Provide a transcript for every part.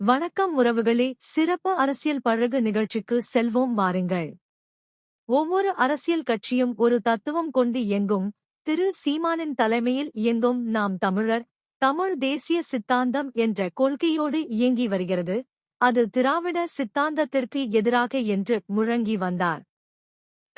வணக்கம் உறவுகளே சிறப்பு அரசியல் பழகு நிகழ்ச்சிக்கு செல்வோம் வாருங்கள். ஒவ்வொரு அரசியல் கட்சியும் ஒரு தத்துவம் கொண்டு இயங்கும். திரு. சீமானின் தலைமையில் இயங்கும் நாம் தமிழர் தமிழ் தேசிய சித்தாந்தம் என்ற கொள்கையோடு இயங்கி வருகிறது. அது திராவிட சித்தாந்தத்திற்கு எதிராக என்று முழங்கி வந்தார்.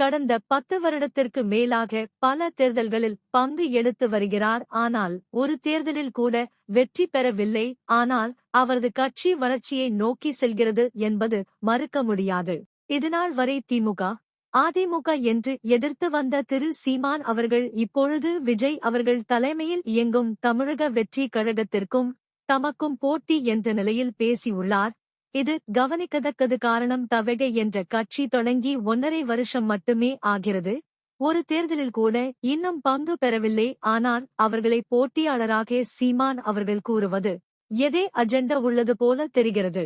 கடந்த பத்து வருடத்திற்கு மேலாக பல தேர்தல்களில் பங்கு எடுத்து வருகிறார். ஆனால் ஒரு தேர்தலில் கூட வெற்றி பெறவில்லை. ஆனால் அவரது கட்சி வளர்ச்சியை நோக்கி செல்கிறது என்பது மறுக்க முடியாது. இதுநாள் வரை திமுக அதிமுக என்று எதிர்த்து வந்த திரு. சீமான் அவர்கள் இப்பொழுது விஜய் அவர்கள் தலைமையில் இயங்கும் தமிழக வெற்றி கழகத்திற்கும் தமக்கும் போட்டி என்ற நிலையில் பேசியுள்ளார். இது கவனிக்கத்தக்கது காரணம் தவகை என்ற கட்சி தொடங்கி ஒன்றரை வருஷம் மட்டுமே ஆகிறது. ஒரு தேர்தலில் கூட இன்னும் பங்கு பெறவில்லை. ஆனால் அவர்களை போட்டியாளராக சீமான் அவர்கள் கூறுவது எதே அஜெண்டா உள்ளது போல தெரிகிறது?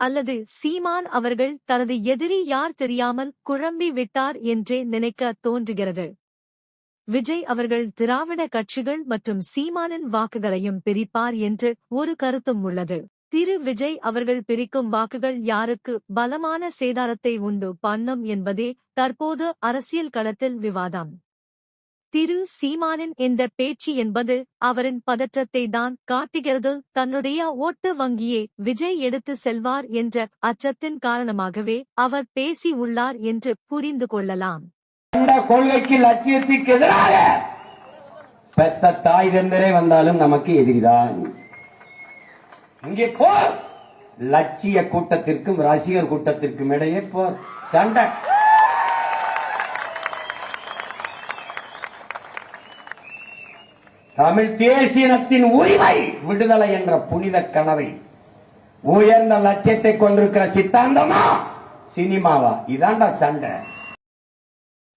அல்லது சீமான் அவர்கள் தனது எதிரி யார் தெரியாமல் குழம்பி விட்டார் என்றே நினைக்க தோன்றுகிறது. விஜய் அவர்கள் திராவிட கட்சிகள் மற்றும் சீமானின் வாக்குகளையும் பிரிப்பார் என்று ஒரு கருத்தும் உள்ளது. திரு விஜய் அவர்கள் பிரிக்கும் வாக்குகள் யாருக்கு பலமான சேதாரத்தை உண்டு? பண்ணும் என்பதே தற்போது அரசியல் களத்தில் விவாதம். திரு சீமானின் இந்த பேச்சு என்பது அவரின் பதற்றத்தை தான் காட்டுகிறது. தன்னுடைய ஓட்டு வங்கியை விஜய் எடுத்து செல்வார் என்ற அச்சத்தின் காரணமாகவே அவர் பேசி உள்ளார் என்று புரிந்து கொள்ளலாம். கொள்கைக்கு எதிராக பெத்த தாய் தந்தரே வந்தாலும் நமக்கு எதிரிதான். அங்கே போர் லட்சிய கூட்டத்திற்கும் ரசிகர் கூட்டத்திற்கும் இடையே போர் சண்டை. தமிழ் தேசியனத்தின் உரிமை விடுதலை என்ற புனித கனவை உயர்ந்த லட்சியத்தை கொண்டிருக்கிற சித்தாந்தமா? சினிமாவா? இதாண்டா சண்டை.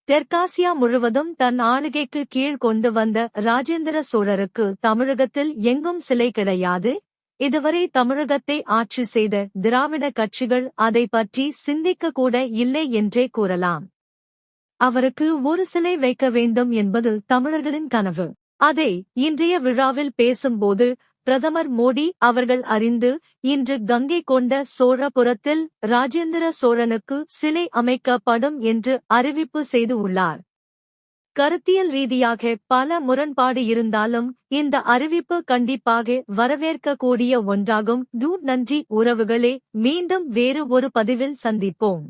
தெற்காசியா முழுவதும் தன் ஆளுகைக்கு கீழ் கொண்டு வந்த ராஜேந்திர சோழருக்கு தமிழகத்தில் எங்கும் சிலை கிடையாது? இதுவரை தமிழகத்தை ஆட்சி செய்த திராவிட கட்சிகள் அதை பற்றி சிந்திக்க கூட இல்லை என்றே கூறலாம். அவருக்கு ஒரு சிலை வைக்க வேண்டும் என்பது தமிழர்களின் கனவு. அதை இன்றைய விழாவில் பேசும்போது பிரதமர் மோடி அவர்கள் அறிந்து இன்று கங்கை கொண்ட சோழபுரத்தில் ராஜேந்திர சோழனுக்கு சிலை அமைக்கப்படும் என்று அறிவிப்பு செய்து உள்ளார். கருத்தியல் ரீதியாக பல முரண்பாடு இருந்தாலும் இந்த அறிவிப்பு கண்டிப்பாக வரவேற்கக்கூடிய ஒன்றாகும். டூ நன்றி உறவுகளே. மீண்டும் வேறு ஒரு பதிவில் சந்திப்போம்.